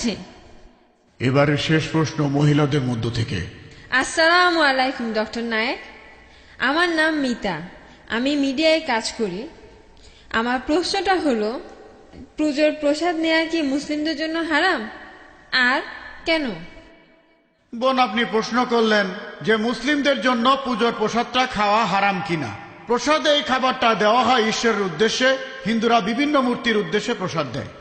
যাচ্ছে এবারে শেষ প্রশ্ন মহিলাদের মধ্য থেকে। আসসালামু আলাইকুম ডক্টর নায়েক। আমার নাম মিতা। আমি মিডিয়ায় কাজ করি। আমার প্রশ্নটা হলো পুজোর প্রসাদ নেওয়া কি মুসলিমদের জন্য হারাম? আর কেন? বোন আপনি প্রশ্ন করলেন যে মুসলিমদের জন্য পুজোর প্রসাদটা খাওয়া হারাম কিনা। প্রসাদে এই খাবারটা দেওয়া হয় ঈশ্বরের উদ্দেশ্যে। হিন্দুরা বিভিন্ন মূর্তির উদ্দেশ্যে প্রসাদ দেয়।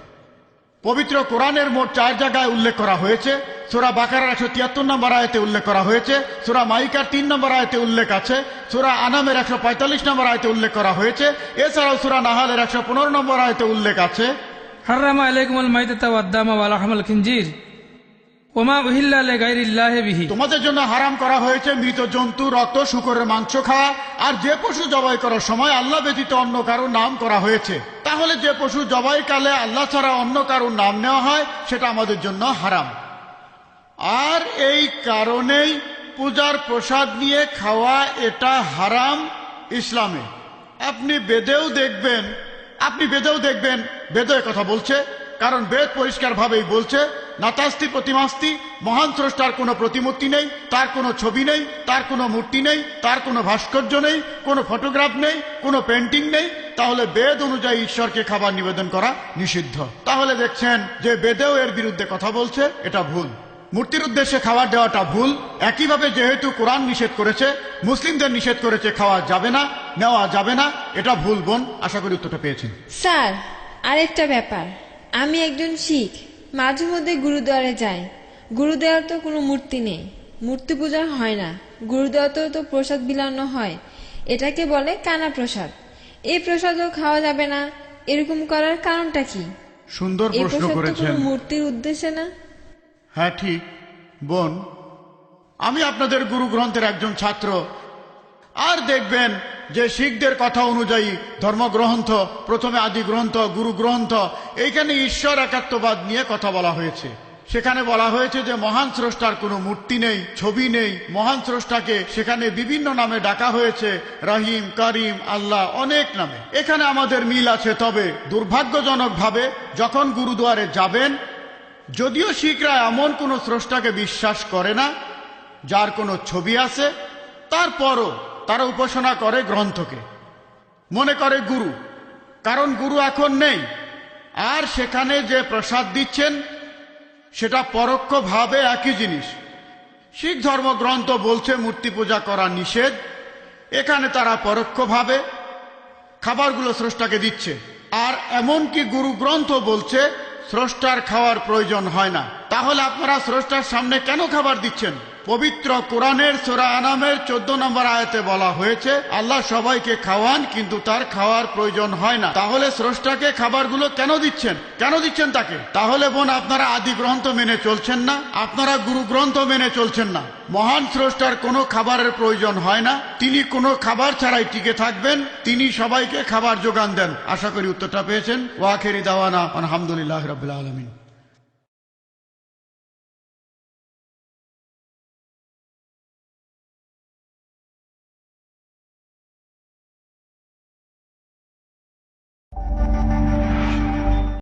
পবিত্র কোরআনের মোট চার জায়গায় উল্লেখ করা হয়েছে। সোরা বাকারার একশো তিয়াত্তর নম্বর আয়তে উল্লেখ করা হয়েছে। সোরা মাইকার তিন নম্বর আয়তে উল্লেখ আছে। সোরা আনামের একশো পঁয়তাল্লিশ নম্বর আয়তে উল্লেখ করা হয়েছে। এছাড়াও সোরা নাহালের একশো পনেরো নম্বর আয়তে উল্লেখ আছে। তোমাদের জন্য হারাম করা হয়েছে মৃত জন্তু রক্ত শুকরের মাংস খাওয়া। আর যে পশু জবাই করার সময় আল্লাহ ব্যতীত অন্য কারও নাম করা হয়েছে। তাহলে যে পশু জবাই কালে আল্লাহ ছাড়া অন্য কারোর নাম নেওয়া হয়, সেটা আমাদের জন্য হারাম। আর এই কারণেই পূজার প্রসাদ নিয়ে খাওয়া এটা হারাম ইসলামে। আপনি বেদেও দেখবেন, আপনি বেদেও দেখবেন বেদ কথা বলছে, কারণ বেদ পরিষ্কারভাবেই বলছে, নাতাস্তি প্রতিমাস্তি, মহান স্রষ্টার কোনো প্রতিমূর্তি নেই, তার কোনো ছবি নেই, তার কোনো মূর্তি নেই, তার কোনো ভাস্কর্য নেই, কোনো ফটোগ্রাফ নেই, কোনো পেন্টিং নেই তাহলে বেদ অনুযায়ী ঈশ্বরকে খাবার নিবেদন করা নিষিদ্ধ। তাহলে দেখছেন যে বেদেও এর বিরুদ্ধে কথা বলছে, এটা ভুল। মূর্তির উদ্দেশ্যে খাবার দেওয়াটা ভুল। একইভাবে যেহেতু কোরআন নিষেধ করেছে, মুসলিমদের নিষেধ করেছে, খাওয়া যাবে না, নেওয়া যাবে না, এটা ভুল বোন, আশা করি উত্তরটা পেয়েছেন। স্যার, আরেকটা ব্যাপার। আমি একজন শিখ, মাঝে মধ্যে গুরুদুয়ারে যাই। গুরুদুয়ারে তো কোনো মূর্তি নেই। মূর্তি পূজা হয় না। গুরুদুয়ারেতেও তো প্রসাদ বিলানো হয়। এটাকে বলে কানা প্রসাদ এই প্রসাদও খাওয়া যাবে না। এরকম করার কারণটা কি? সুন্দর এই প্রশ্ন প্রসাদ তো করেছেন। কোনো মূর্তির উদ্দেশ্যে না? হ্যাঁ ঠিক। বোন আমি আপনাদের গুরু গ্রন্থের একজন ছাত্র। আর দেখবেন যে শিখদের কথা অনুযায়ী ধর্মগ্রন্থ প্রথমে আদি গ্রন্থ গুরু গ্রন্থ এইখানে ঈশ্বর একাত্মবাদ নিয়ে কথা বলা হয়েছে। সেখানে বলা হয়েছে যে মহান স্রষ্টার কোনো মূর্তি নেই, ছবি নেই। মহান স্রষ্টাকে সেখানে বিভিন্ন নামে ডাকা হয়েছে, রহিম, করিম, আল্লাহ, অনেক নামে। এখানে আমাদের মিল আছে, তবে দুর্ভাগ্যজনকভাবে যখন গুরুদুয়ারে যাবেন, যদিও শিখরা এমন কোনো স্রষ্টাকে বিশ্বাস করে না, যার কোনো ছবি আছে, তারপরও তারা উপাসনা করে গ্রন্থকে। মনে করে গুরু, কারণ গুরু এখন নেই। আর সেখানে যে প্রসাদ দিচ্ছেন সেটা পরোক্ষভাবে একই জিনিস। শিখ ধর্মগ্রন্থ বলছে মূর্তি পূজা করা নিষেধ, এখানে তারা পরোক্ষভাবে খাবারগুলো স্রষ্টাকে দিচ্ছে। আর এমনকি গুরু গ্রন্থ বলছে স্রষ্টার খাওয়ার প্রয়োজন হয় না। তাহলে আপনারা স্রষ্টার সামনে কেন খাবার দিচ্ছেন? পবিত্র কোরআনের সোরা আনামের চোদ্দ নম্বর আয়াতে বলা হয়েছে, আল্লাহ সবাইকে খাওয়ান, কিন্তু তার খাওয়ার প্রয়োজন হয় না। তাহলে স্রষ্টাকে খাবারগুলো কেন দিচ্ছেন? কেন দিচ্ছেন তাকে? তাহলে বোন, আপনারা আদি গ্রন্থ মেনে চলছেন না, আপনারা গুরু গ্রন্থ মেনে চলছেন না। মহান স্রষ্টার কোনো খাবারের প্রয়োজন হয় না, তিনি কোনো খাবার ছাড়াই টিকে থাকবেন, তিনি সবাইকে খাবার যোগান দেন। আশা করি উত্তরটা পেয়েছেন। ওয়াখেরি দাওয়ানা, আলহামদুলিল্লাহ রবিল আলমিন।